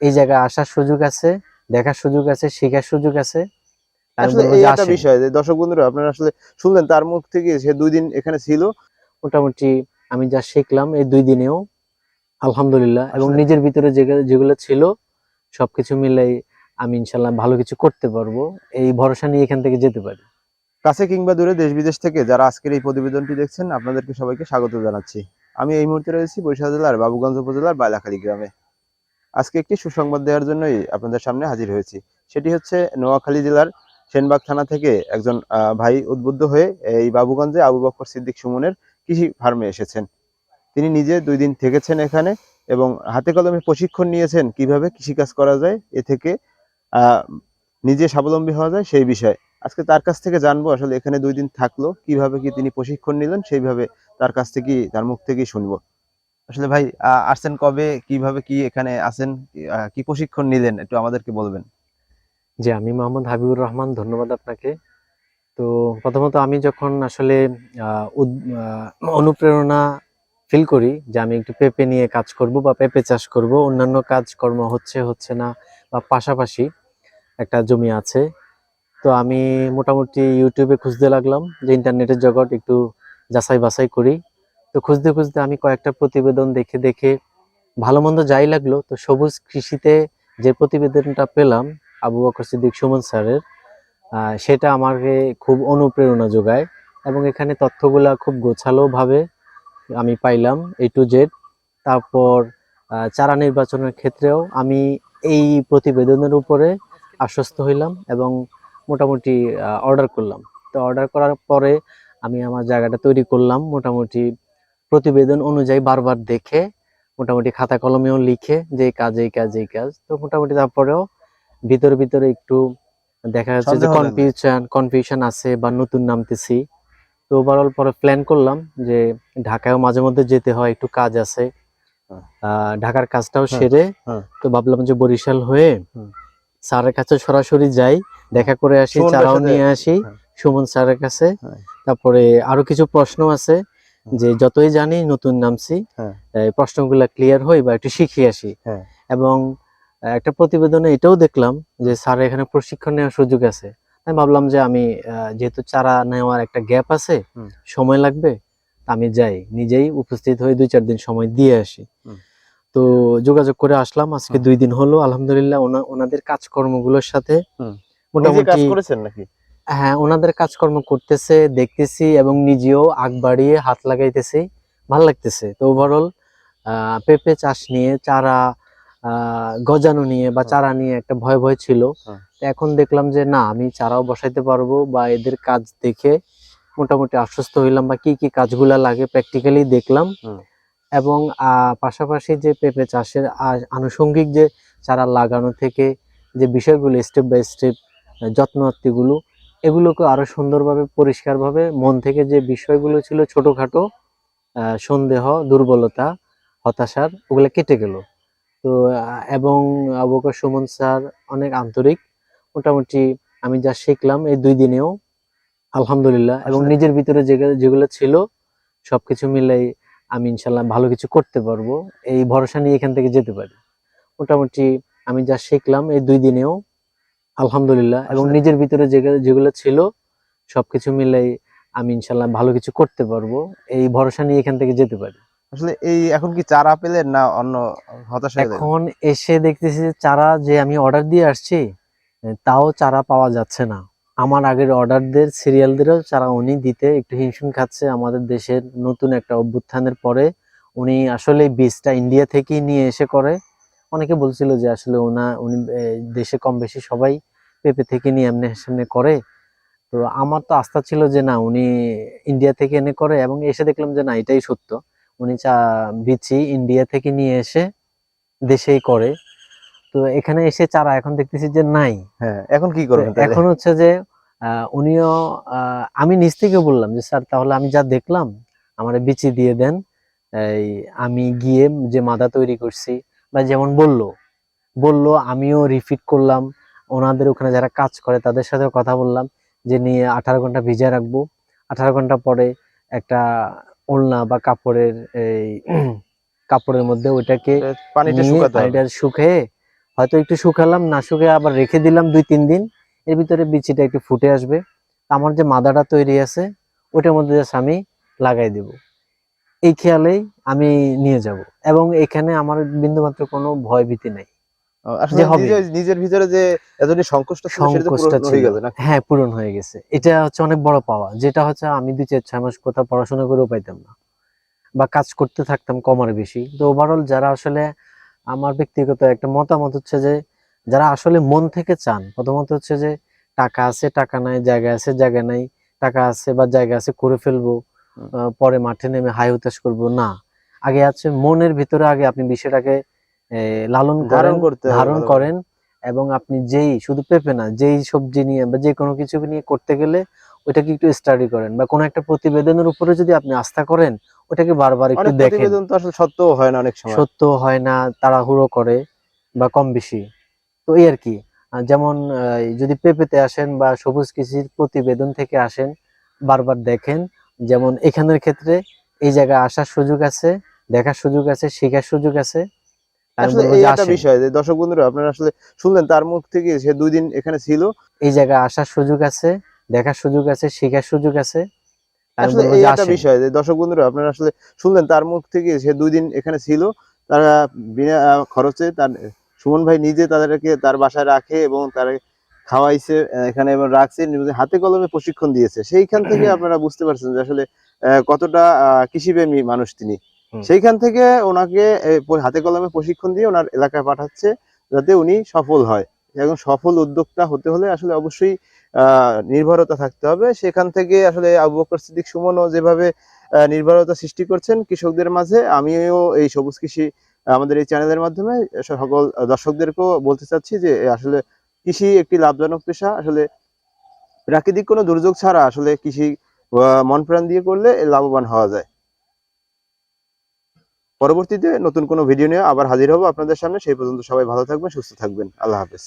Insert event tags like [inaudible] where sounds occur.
এই জায়গায় আসার সুযোগ আছে দেখার সুযোগ আছে শেখার সুযোগ আছে। আসলে এই একটা বিষয় যে দর্শক বন্ধুরা আপনারা আসলে শুনলেন তার মুখ থেকে সে দুই দিন এখানে ছিল। মোটামুটি আমি যা শিখলাম এই দুই দিনেও আলহামদুলিল্লাহ। এবং নিজের ভিতরে যেগুলো যেগুলো ছিল সবকিছু মিলাই আমি ইনশাল্লাহ ভালো কিছু করতে পারব। এই ভরসা নিয়ে এখান থেকে যেতে পারি। কাছে কিংবা দূরে দেশ বিদেশ থেকে যারা আজকের এই প্রতিবেদনটি দেখছেন আপনাদেরকে সবাইকে স্বাগত জানাচ্ছি। আমি এই মুহূর্তে রয়েছি বরিশাল জেলার বাবুগঞ্জ উপজেলার বাইলাখালী গ্রামে। আজকে একটি সুসংবাদ দেওয়ার জন্যই আপনাদের সামনে হাজির হয়েছি। সেটি হচ্ছে নোয়াখালী জেলার সেনবাগ থানা থেকে একজন ভাই উদ্বুদ্ধ হয়ে এই বাবুগঞ্জে আবু বকর সিদ্দিক সুমনের কৃষি ফার্মে এসেছেন। তিনি নিজে দুই দিন থেকেছেন এখানে এবং হাতে কলমে প্রশিক্ষণ নিয়েছেন কীভাবে কৃষিকাজ করা যায়, এ থেকে নিজে স্বাবলম্বী হওয়া যায় সেই বিষয়ে। আজকে তার কাছ থেকে জানব আসলে এখানে দুই দিন থাকল, কীভাবে কি তিনি প্রশিক্ষণ নিলেন, সেইভাবে তার কাছ থেকে তার মুখ থেকেই শুনব। আসলে ভাই আসছেন কবে কীভাবে কি এখানে আহ, কি প্রশিক্ষণ নিলেন একটু আমাদেরকে বলবেন। যে আমি মোহাম্মদ হাবিবুর রহমান ধন্যবাদ আপনাকে। তো প্রথমত আমি যখন আসলে অনুপ্রেরণা ফিল করি যে আমি একটু পেঁপে নিয়ে কাজ করব বা পেঁপে চাষ করব অন্যান্য কাজকর্ম হচ্ছে হচ্ছে না বা পাশাপাশি একটা জমি আছে তো আমি মোটামুটি ইউটিউবে খুঁজতে লাগলাম যে ইন্টারনেটের জগৎ একটু যাচাই বাছাই করি। তো খুঁজতে খুঁজতে আমি কয়েকটা প্রতিবেদন দেখে দেখে ভালো মন্দ যাই লাগল। তো সবুজ কৃষিতে যে প্রতিবেদনটা পেলাম, আবু বকর সিদ্দিক সুমন স্যারের সেটা আমাকে খুব অনুপ্রেরণা যোগায় এবং এখানে তথ্যগুলা খুব গোছালোভাবে আমি পাইলাম এ টু জেড তারপর চারা নির্বাচনের ক্ষেত্রেও আমি এই প্রতিবেদনের উপরে আশ্বস্ত হইলাম এবং মোটামুটি অর্ডার করলাম। তো অর্ডার করার পরে আমি আমার জায়গাটা তৈরি করলাম মোটামুটি প্রতিবেদন অনুযায়ী বারবার দেখে মোটামুটি খাতা কলমেও লিখে যে কাজ এই কাজ এই কাজ তো মোটামুটি তারপরেও ভিতরে ভিতরে একটু দেখা যাচ্ছে যে কনফিউশন কনফিউশন আছে বা নতুন নামতেছি তো ওভারঅল পরে প্ল্যান করলাম যে ঢাকায়ও মাঝে মধ্যে যেতে হয় একটু কাজ আছে হ্যাঁ। ঢাকার কাজটাও হ্যাঁ, সেরে হ্যাঁ। তো ভাবলাম যে বরিশাল হয়ে। স্যারের কাছে সরাসরি যাই দেখা করে আসি চারাও নিয়ে আসি। সুমন স্যারের কাছে। তারপরে আরও কিছু প্রশ্ন আছে যে যতই জানি নতুন নামছি হ্যাঁ। প্রশ্নগুলো ক্লিয়ার হই বা একটু শিখে আসি। হ্যাঁ। এবং একটা প্রতিবেদনে এটাও দেখলাম যে স্যার এখানে প্রশিক্ষণ নেওয়ার সুযোগ আছে। আমি ভাবলাম যে আমি যেহেতু চারা নেওয়ার একটা গ্যাপ আছে সময় লাগবে তা আমি যাই। নিজেই উপস্থিত হয়ে দুই চার দিন সময় দিয়ে আসি। তো যোগাযোগ করে আসলাম আজকে দুই দিন হলো আলহামদুলিল্লাহ ওনাদের কাজকর্মগুলোর সাথে। নিজে কাজ মোটামুটি করেছেন নাকি? হ্যাঁ ওনাদের কাজকর্ম করতেছে দেখতেছি এবং নিজেও আগ বাড়িয়ে হাত লাগাইতেছি। ভালো লাগতেছে। তো ওভারঅল পেঁপে চাষ নিয়ে চারা আহ, গজানো নিয়ে বা চারা নিয়ে একটা ভয় ভয় ছিল। তো এখন দেখলাম যে না আমি চারাও বসাইতে পারব বা এদের কাজ দেখে মোটামুটি আশ্বস্ত হইলাম বা কি কি কাজগুলা লাগে প্র্যাকটিক্যালি দেখলাম। এবং আহ, পাশাপাশি যে পেঁপে চাষের আনুষঙ্গিক যে চারা লাগানো থেকে যে বিষয়গুলো স্টেপ বাই স্টেপ যত্নআত্তিগুলো এগুলোকে আরও সুন্দরভাবে পরিষ্কারভাবে মন থেকে যে বিষয়গুলো ছিল ছোটখাটো সন্দেহ দুর্বলতা হতাশার ওগুলো কেটে গেল। তো এবং আবুকর সুমন স্যার অনেক আন্তরিক। মোটামুটি আমি যা শিখলাম এই দুই দিনেও আলহামদুলিল্লাহ। এবং নিজের ভিতরে যেগুলো ছিল সবকিছু মিলাই আমি ইনশাল্লাহ ভালো কিছু করতে পারব। এই ভরসা নিয়ে এখান থেকে যেতে পারি। মোটামুটি আমি যা শিখলাম এই দুই দিনেও আলহামদুলিল্লাহ এবং নিজের ভিতরে যেগুলো যেগুলো ছিল সবকিছু মিলাই আমি ইনশাল্লাহ ভালো কিছু করতে পারব। এই ভরসা নিয়ে এখান থেকে যেতে পারি। আসলে এই এখন কি চারা পেলেন না অন্য হতাশা এখন এসে দেখতেছি যে চারা যে আমি অর্ডার দিয়ে আসছি তাও চারা পাওয়া যাচ্ছে না। আমার আগের অর্ডারদের সিরিয়ালদেরও চারা উনি দিতে একটু হিমশিম খাচ্ছে। আমাদের দেশের নতুন একটা অভ্যুত্থানের পরে উনি আসলে বীজটা ইন্ডিয়া থেকেই নিয়ে এসে করে। অনেকে বলছিল যে আসলে ওনা উনি দেশে কম বেশি সবাই পেঁপে থেকে নিয়ে এমনি সামনে করে। তো আমার তো আস্থা ছিল যে না উনি ইন্ডিয়া থেকে এনে করে এবং এসে দেখলাম যে না এটাই সত্য। উনি চা বিচি ইন্ডিয়া থেকে নিয়ে এসে দেশেই করে। তো এখানে এসে চারা এখন দেখতেছি যে নাই। হ্যাঁ এখন কি করবেন এখন হচ্ছে যে আহ, উনিও আমি নিজ থেকে বললাম যে স্যার তাহলে আমি যা দেখলাম আমার বিচি দিয়ে দেন। এই আমি গিয়ে যে মাদা তৈরি করছি বা যেমন বলল বলল আমিও রিপিট করলাম। ওনাদের ওখানে যারা কাজ করে তাদের সাথেও কথা বললাম যে নিয়ে আঠারো ঘণ্টা ভিজা রাখব। আঠারো ঘণ্টা পরে একটা ওলনা বা কাপড়ের এই [clears throat] কাপড়ের মধ্যে ওইটাকে পানিটা শুকিয়ে হয়তো একটু শুকালাম না শুকিয়ে আবার রেখে দিলাম দুই তিন দিন। এর ভিতরে বিচিটা একটু ফুটে আসবে। আমার যে মাদাটা তৈরি আছে ওটার মধ্যে জাস্ট আমি লাগাই দেব। এই খেয়ালেই আমি নিয়ে যাব। এবং এখানে আমার বিন্দুমাত্র কোনো ভয় ভীতি নাই। নিজের- ভিতরে যে সংকোচটা সংকোচটা হয়ে গেল হ্যাঁ পূরণ হয়ে গেছে। এটা হচ্ছে অনেক বড় পাওয়া। যেটা হচ্ছে আমি দুই চার ছয় মাস কোথাও পড়াশোনা করেও পাইতাম না। বা কাজ করতে থাকতাম কম আর বেশি। তো ওভারঅল যারা আসলে আমার ব্যক্তিগত একটা মতামত হচ্ছে যে যারা আসলে মন থেকে চান প্রথমত হচ্ছে যে টাকা আছে টাকা নাই জায়গা আছে জায়গা নাই টাকা আছে বা জায়গা আছে করে ফেলব। পরে মাঠে নেমে হাই হতাশ করব? না। আগে আছে মনের ভিতরে আগে আপনি বিষয়টাকে লালন ধারণ করেন করতে ধারণ করেন এবং আপনি যেই শুধু পেঁপে না যেই সবজি নিয়ে বা যে কোনো কিছু নিয়ে করতে গেলে ওইটাকে একটু স্টাডি করেন বা কোনো একটা প্রতিবেদনের উপরে যদি আপনি আস্থা করেন ওটাকে বারবার একটু দেখেন। প্রতিবেদন তো আসলে সত্যও হয় না অনেক সময়। সত্য হয় না তাড়াহুড়ো করে বা কম বেশি। তো এই আর কি। যেমন যদি পেঁপেতে আসেন বা সবুজ কৃষির প্রতিবেদন থেকে আসেন বারবার দেখেন যেমন এখানের ক্ষেত্রে এই জায়গায় আসার সুযোগ আছে দেখার সুযোগ আছে শেখার সুযোগ আছে। আসলে এই একটা বিষয় যে দর্শক বন্ধুরা আপনারা আসলে শুনলেন তার মুখ থেকে সে দুই দিন এখানে ছিল। এই জায়গায় আসার সুযোগ আছে দেখার সুযোগ আছে শেখার সুযোগ আছে। আসলে এই একটা বিষয় যে দর্শক বন্ধুরা আপনারা আসলে শুনলেন তার মুখ থেকে সে দুই দিন এখানে ছিল। তারা বিনা খরচে তার সুমন ভাই নিজে তাদেরকে তার বাসায় রাখে এবং তার খাওয়াইছে এখানে এবং রাখছে হাতে কলমে প্রশিক্ষণ দিয়েছে। সেইখান থেকে আপনারা বুঝতে পারছেন যে আসলে কতটা কৃষিপ্রেমী মানুষ তিনি। সেইখান থেকে ওনাকে হাতে কলমে প্রশিক্ষণ দিয়ে ওনার এলাকায় পাঠাচ্ছে যাতে উনি সফল হয়। এবং সফল উদ্যোক্তা হতে হলে আসলে অবশ্যই আহ নির্ভরতা থাকতে হবে। সেখান থেকে আসলে আবু বকর সিদ্দিক সুমনও যেভাবে নির্ভরতা সৃষ্টি করছেন কৃষকদের মাঝে আমিও এই সবুজ কৃষি আমাদের এই চ্যানেলের মাধ্যমে সকল দর্শকদেরকেও বলতে চাচ্ছি যে আসলে কৃষি একটি লাভজনক পেশা। আসলে প্রাকৃতিক কোনো দুর্যোগ ছাড়া আসলে কৃষি মন প্রাণ দিয়ে করলে লাভবান হওয়া যায়। পরবর্তীতে নতুন কোনো ভিডিও নিয়ে আবার হাজির হব আপনাদের সামনে। সেই পর্যন্ত সবাই ভালো থাকবেন, সুস্থ থাকবেন। আল্লাহ হাফেজ।